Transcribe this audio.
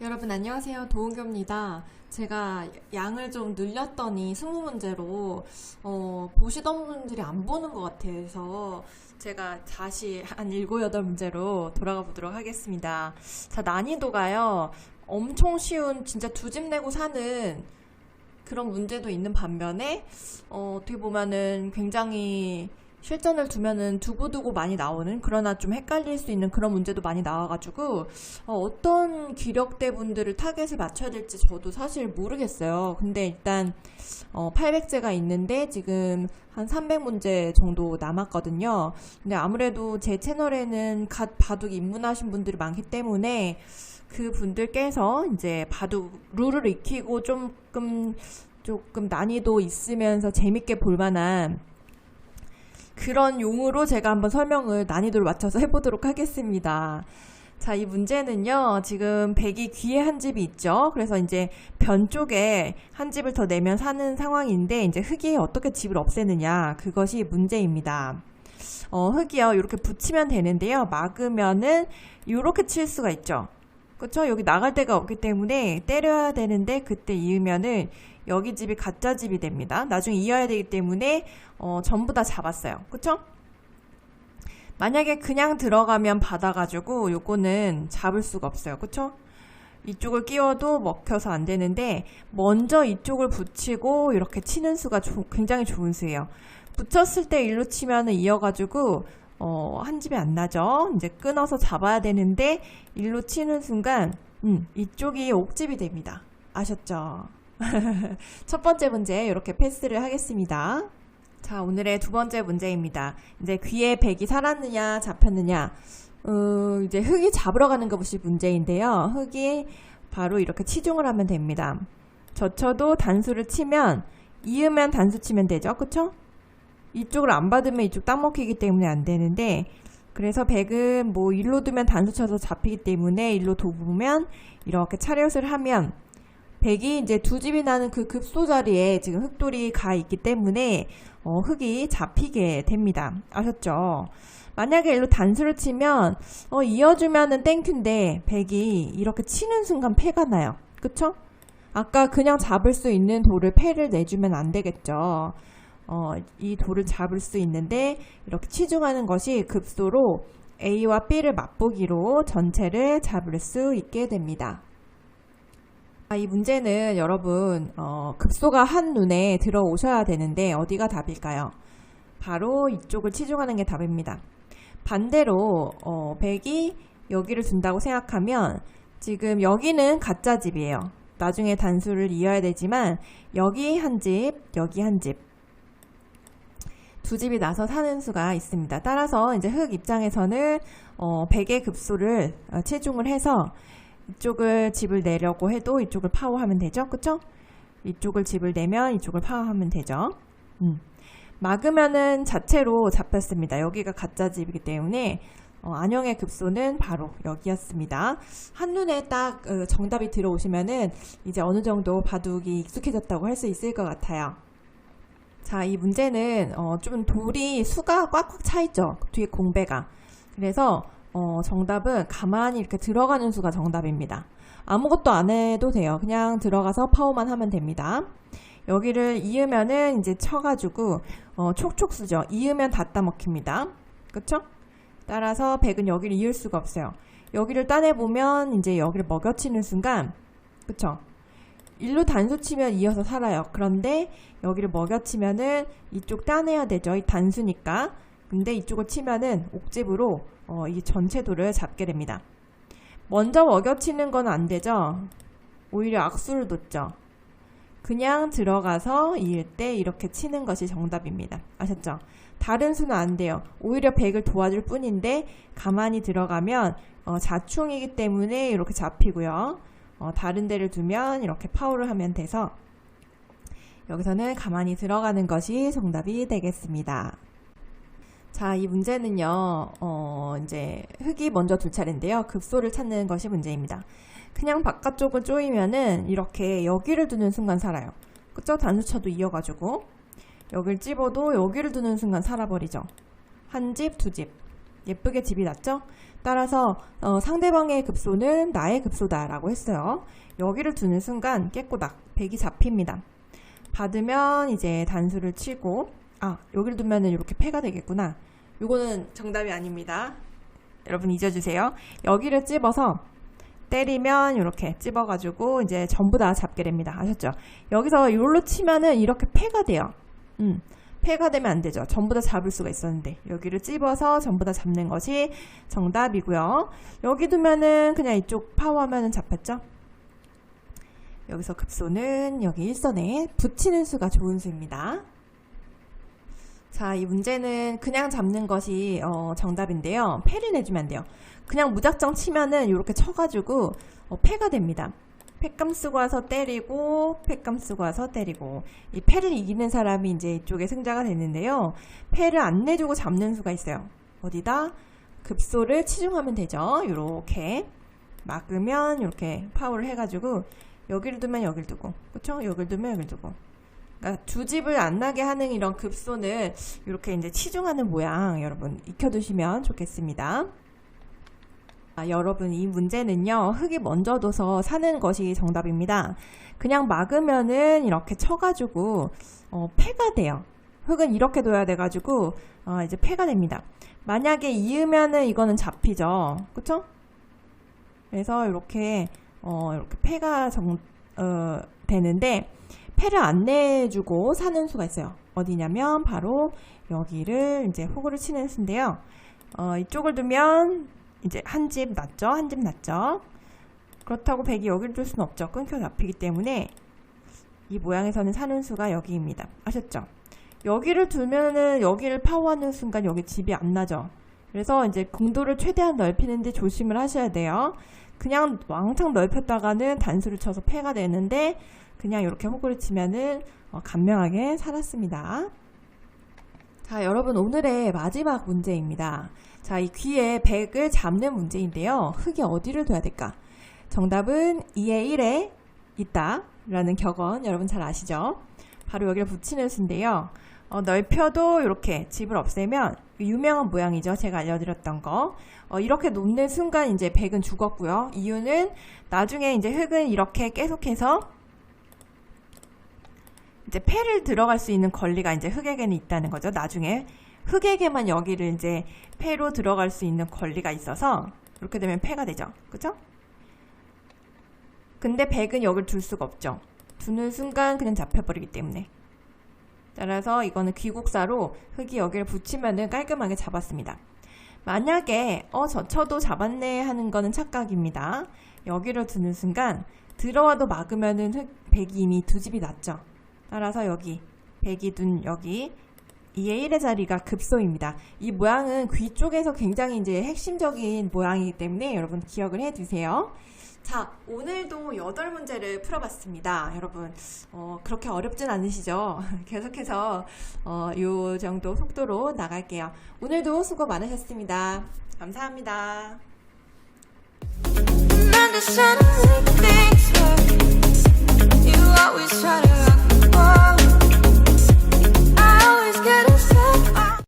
여러분 안녕하세요. 도은교입니다. 제가 양을 좀 늘렸더니 20문제로 어, 보시던 분들이 안 보는 것 같아서 제가 다시 한 7, 8문제로 돌아가 보도록 하겠습니다. 자, 난이도가요. 엄청 쉬운 진짜 두 집 내고 사는 그런 문제도 있는 반면에 어, 어떻게 보면은 굉장히 실전을 두면은 두고두고 많이 나오는 그러나 좀 헷갈릴 수 있는 그런 문제도 많이 나와가지고 어, 떤 기력대 분들을 타겟을 맞춰야 될지 저도 사실 모르겠어요. 근데 일단 어, 800제가 있는데 지금 한 300문제 정도 남았거든요. 근데 아무래도 제 채널에는 갓 바둑 입문하신 분들이 많기 때문에 그 분들께서 이제 바둑 룰을 익히고 조금 조금 난이도 있으면서 재밌게 볼 만한 그런 용으로 제가 한번 설명을 난이도를 맞춰서 해보도록 하겠습니다. 자, 이 문제는요, 지금 백이 귀에 한 집이 있죠. 그래서 이제 변 쪽에 한 집을 더 내면 사는 상황인데, 이제 흙이 어떻게 집을 없애느냐, 그것이 문제입니다. 어, 흙이요, 이렇게 붙이면 되는데요. 막으면은, 이렇게 칠 수가 있죠. 그쵸? 여기 나갈 데가 없기 때문에 때려야 되는데, 그때 이으면은, 여기 집이 가짜 집이 됩니다. 나중에 이어야 되기 때문에 어, 전부 다 잡았어요. 그쵸? 만약에 그냥 들어가면 받아가지고 요거는 잡을 수가 없어요. 그쵸? 이쪽을 끼워도 먹혀서 안 되는데 먼저 이쪽을 붙이고 이렇게 치는 수가 조, 굉장히 좋은 수예요. 붙였을 때 일로 치면은 이어가지고 어, 한 집이 안 나죠. 이제 끊어서 잡아야 되는데 일로 치는 순간 음, 이쪽이 옥집이 됩니다. 아셨죠? 첫 번째 문제 이렇게 패스를 하겠습니다. 자, 오늘의 두 번째 문제입니다. 이제 귀에 백이 살았느냐, 잡혔느냐. 어, 이제 흙이 잡으러 가는 것이 문제인데요. 흙이 바로 이렇게 치중을 하면 됩니다. 젖혀도 단수를 치면, 이으면 단수 치면 되죠. 그쵸? 이쪽을 안 받으면 이쪽 땅 먹히기 때문에 안 되는데, 그래서 백은 뭐 일로 두면 단수 쳐서 잡히기 때문에 일로 도보면 이렇게 차렷을 하면 백이 이제 두 집이 나는 그 급소 자리에 지금 흑돌이 가 있기 때문에 어, 흙이 잡히게 됩니다. 아셨죠? 만약에 일로 단수를 치면 어, 이어주면은 땡큐인데 백이 이렇게 치는 순간 패가 나요. 그쵸? 아까 그냥 잡을 수 있는 돌을 패를 내주면 안 되겠죠. 어, 이 돌을 잡을 수 있는데 이렇게 치중하는 것이 급소로 A와 B를 맛보기로 전체를 잡을 수 있게 됩니다. 아, 이 문제는 여러분 어, 급소가 한 눈에 들어오셔야 되는데 어디가 답일까요? 바로 이쪽을 치중하는 게 답입니다. 반대로 어, 100이 여기를 둔다고 생각하면 지금 여기는 가짜 집이에요. 나중에 단수를 이어야 되지만 여기 한 집, 여기 한 집. 두 집이 나서 사는 수가 있습니다. 따라서 이제 흙 입장에서는 어, 100의 급소를 어, 치중을 해서 이쪽을 집을 내려고 해도 이쪽을 파워하면 되죠. 그쵸? 이쪽을 집을 내면 이쪽을 파워하면 되죠. 음. 막으면은 자체로 잡혔습니다. 여기가 가짜 집이기 때문에 어, 안형의 급소는 바로 여기였습니다. 한눈에 딱 어, 정답이 들어오시면은 이제 어느 정도 바둑이 익숙해졌다고 할 수 있을 것 같아요. 자, 이 문제는 어, 좀 돌이 수가 꽉꽉 차 있죠. 뒤에 공배가. 그래서 어, 정답은 가만히 이렇게 들어가는 수가 정답입니다. 아무것도 안 해도 돼요. 그냥 들어가서 파워만 하면 됩니다. 여기를 이으면은 이제 쳐가지고 어, 촉촉 쓰죠. 이으면 닫다 먹힙니다. 그쵸? 따라서 백은 여기를 이을 수가 없어요. 여기를 따내보면 이제 여기를 먹여치는 순간 그쵸? 일로 단수 치면 이어서 살아요. 그런데 여기를 먹여치면은 이쪽 따내야 되죠. 이 단수니까. 근데 이쪽을 치면은 옥집으로 어, 이 전체 돌을 잡게 됩니다. 먼저 먹여치는 건 안 되죠. 오히려 악수를 뒀죠. 그냥 들어가서 이을 때 이렇게 치는 것이 정답입니다. 아셨죠? 다른 수는 안 돼요. 오히려 백을 도와줄 뿐인데 가만히 들어가면 어, 자충이기 때문에 이렇게 잡히고요. 어, 다른 데를 두면 이렇게 파워를 하면 돼서 여기서는 가만히 들어가는 것이 정답이 되겠습니다. 자, 이 문제는요, 어, 이제 흙이 먼저 둘 차례인데요. 급소를 찾는 것이 문제입니다. 그냥 바깥쪽을 쪼이면은 이렇게 여기를 두는 순간 살아요. 그쵸? 단수쳐도 이어가지고. 여기를 찝어도 여기를 두는 순간 살아버리죠. 한 집, 두 집. 예쁘게 집이 났죠? 따라서 어, 상대방의 급소는 나의 급소다라고 했어요. 여기를 두는 순간 깨꼬닥 100이 잡힙니다. 받으면 이제 단수를 치고 아 여기를 두면은 이렇게 패가 되겠구나. 이거는 정답이 아닙니다. 여러분 잊어주세요. 여기를 찝어서 때리면 이렇게 찝어가지고 이제 전부 다 잡게 됩니다. 아셨죠? 여기서 이걸로 치면은 이렇게 패가 돼요. 음, 패가 되면 안 되죠. 전부 다 잡을 수가 있었는데 여기를 찝어서 전부 다 잡는 것이 정답이고요. 여기 두면은 그냥 이쪽 파워하면은 잡혔죠? 여기서 급소는 여기 일선에 붙이는 수가 좋은 수입니다. 자, 이 문제는 그냥 잡는 것이 어, 정답인데요. 패를 내주면 안 돼요. 그냥 무작정 치면은 이렇게 쳐가지고 어, 패가 됩니다. 패감 쓰고 와서 때리고 패감 쓰고 와서 때리고 이 패를 이기는 사람이 이제 이쪽에 승자가 되는데요. 패를 안 내주고 잡는 수가 있어요. 어디다 급소를 치중하면 되죠. 이렇게 막으면 이렇게 파워를 해가지고 여기를 두면 여기를 두고 그렇죠? 여기를 두면 여기를 두고 그러니까 두 집을 안 나게 하는 이런 급소는 이렇게 이제 치중하는 모양 여러분 익혀두시면 좋겠습니다. 아, 여러분 이 문제는요 흙이 먼저 둬서 사는 것이 정답입니다. 그냥 막으면은 이렇게 쳐가지고 어, 패가 돼요. 흙은 이렇게 둬야 돼가지고 어, 이제 패가 됩니다. 만약에 이으면은 이거는 잡히죠, 그렇죠? 그래서 이렇게 어, 이렇게 패가 정, 어, 되는데 패를 안 내주고 사는 수가 있어요. 어디냐면 바로 여기를 이제 호구를 치는 수인데요. 어, 이쪽을 두면 이제 한집 났죠? 한집 났죠? 그렇다고 백이 여기를 둘 수는 없죠. 끊겨 잡히기 때문에 이 모양에서는 사는 수가 여기입니다. 아셨죠? 여기를 두면은 여기를 파워하는 순간 여기 집이 안 나죠. 그래서 이제 공도를 최대한 넓히는데 조심을 하셔야 돼요. 그냥 왕창 넓혔다가는 단수를 쳐서 패가 되는데 그냥 이렇게 호구를 치면은 어, 간명하게 살았습니다. 자, 여러분 오늘의 마지막 문제입니다. 자, 이 귀에 100을 잡는 문제인데요. 흙이 어디를 둬야 될까? 정답은 2의 1에 있다. 라는 격언 여러분 잘 아시죠? 바로 여기를 붙이는 수인데요. 어, 넓혀도 이렇게 집을 없애면 유명한 모양이죠. 제가 알려드렸던 거. 어, 이렇게 놓는 순간 이제 100은 죽었고요. 이유는 나중에 이제 흙은 이렇게 계속해서 이제 패를 들어갈 수 있는 권리가 이제 흙에게는 있다는 거죠. 나중에 흙에게만 여기를 이제 패로 들어갈 수 있는 권리가 있어서 이렇게 되면 패가 되죠. 그죠? 근데 백은 여기를 둘 수가 없죠. 두는 순간 그냥 잡혀버리기 때문에. 따라서 이거는 귀국사로 흙이 여기를 붙이면은 깔끔하게 잡았습니다. 만약에 어 저 쳐도 잡았네 하는 거는 착각입니다. 여기를 두는 순간 들어와도 막으면은 흙 백이 이미 두 집이 났죠. 따라서 여기 백이 둔 여기 2의 1의 자리가 급소입니다. 이 모양은 귀 쪽에서 굉장히 이제 핵심적인 모양이기 때문에 여러분 기억을 해두세요. 자, 오늘도 8문제를 풀어봤습니다. 여러분, 어, 그렇게 어렵진 않으시죠? 계속해서 어, 이 정도 속도로 나갈게요. 오늘도 수고 많으셨습니다. 감사합니다. always try to run the world. I always get a